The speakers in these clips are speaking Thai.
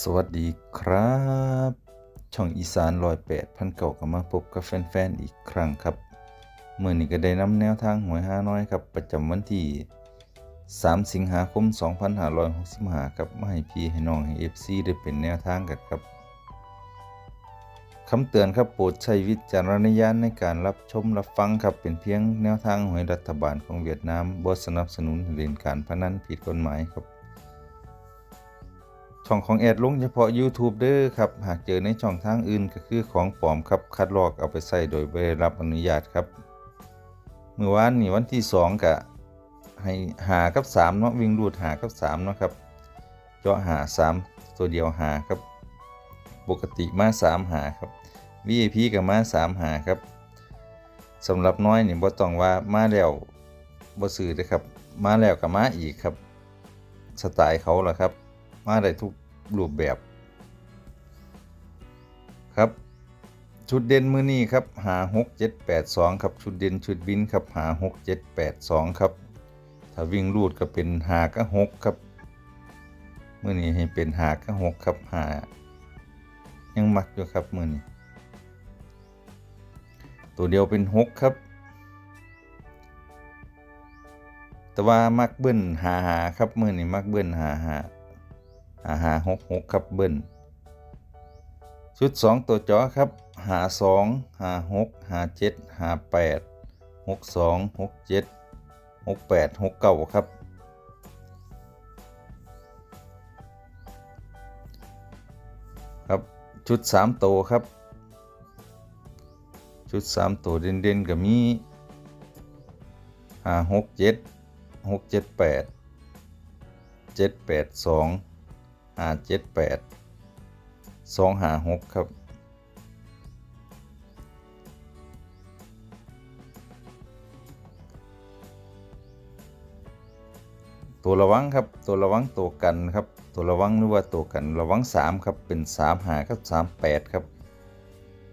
สวัสดีครับ ช่องอีสานรอยแปดพันเก่าก็มาพบกับแฟนๆอีกครั้งครับเมื่อนี้ก็ได้นำแนวทางหวยห้าน้อยครับ ประจำวันที่ 3 สิงหาคม 2565ครับมาให้พี่ให้น้องให้ FC ได้เป็นแนวทางกันครับคำเตือนครับโปรดใช้วิจารณญาณในการรับชมรับฟังครับเป็นเพียงแนวทางหวยรัฐบาลของเวียดนามบ่สนับสนุนให้เล่นการพนันผิดกฎหมายครับ องของแอดลงเฉพาะ YouTube เด้อครับ หากเจอในช่องทางอื่นก็คือของปลอมครับ คัดลอกเอาไปใส่โดยไม่ได้รับอนุญาตครับ เมื่อวานนี่วันที่ 2กะให้หากับ3เนาะวิ่งรูดหากับ3เนาะครับเจาะหา 3 ตัวเดียวหาครับ ปกติมา 3 หาครับ VIP กับมา 3 หาครับสำหรับน้อยนี่บ่ต้องว่ามาแล้วบ่ซื้อเด้อครับ มาแล้วก็มาอีกครับ สไตล์เขาล่ะครับ มาได้ทุก รูปแบบครับ ชุดเด่นมือนี้ครับหาหกเจ็ดแปดสองครับชุดเด่นชุดวินครับหาหกเจ็ดแปดสองครับถ้าวิ่งรูดก็เป็นหาก็หกครับมือนี้ให้เป็นหาก็หกครับหายังมักอยู่ครับมือนี้ตัวเดียวเป็นหกครับแต่ว่ามักเบิ้ลหาหาครับมือนี้มักเบิ้ลหาหา หาหาหกหกครับเบิ้ลชุดสองตัวจอครับหาสองหาหกหาเจ็ดหาแปดหกสองหกเจ็ดหกแปดหกเก้าครับ ครับชุดสามตัวครับ ชุดสามตัวเด่นๆก็มีหาหกเจ็ดหกเจ็ดแปดเจ็ดแปดสอง หาเจ็ดแปดสองหาหกครับ ตัวระวังครับตัวระวังตัวกันครับ ตัวระวังหรือว่าตัวกันระวังสามครับเป็นสามหากับสามแปดครับ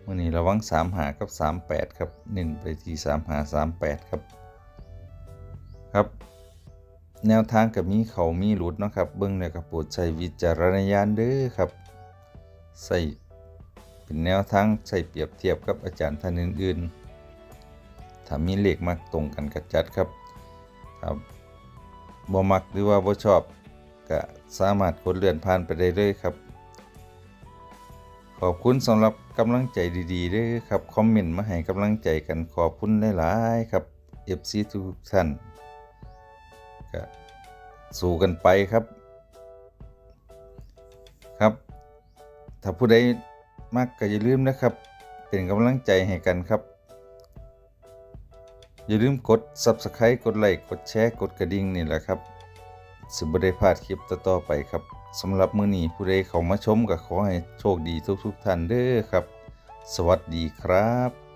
วันนี้ระวังสามหากับสามแปดครับเน้นไปที่สามหาสามแปดครับ ครับ แนวทางกับมีเขามีหลุดเนาะครับเบิ้งเนี่ยกับโปรดใช้วิจารณญาณเด้อครับใส่เป็นแนวทางใส่เปรียบเทียบกับอาจารย์ท่านอื่นๆถ้ามีเลขมักตรงกันกระจัดครับครับบ่มักหรือว่าบ่ชอบก็สามารถกดเลื่อนผ่านไปได้เลยครับ ขอบคุณสำหรับกำลังใจดีๆด้วยครับ คอมเมนต์มาให้กำลังใจกันขอบคุณหลายๆครับ FC ทุกท่าน ก็สู้กันไปครับ ครับ ถ้าผู้ใดมักก็อย่าลืมนะครับ เป็นกำลังใจให้กันครับ อย่าลืมกด Subscribe กดไลค์กดแชร์กดกระดิ่งนี่แหละครับสิบได้พลาดคลิปต่อๆไปครับสำหรับมื้อนี้ผู้ใดเข้ามาชมก็ขอให้โชคดีทุกๆท่านเด้อครับ สวัสดีครับ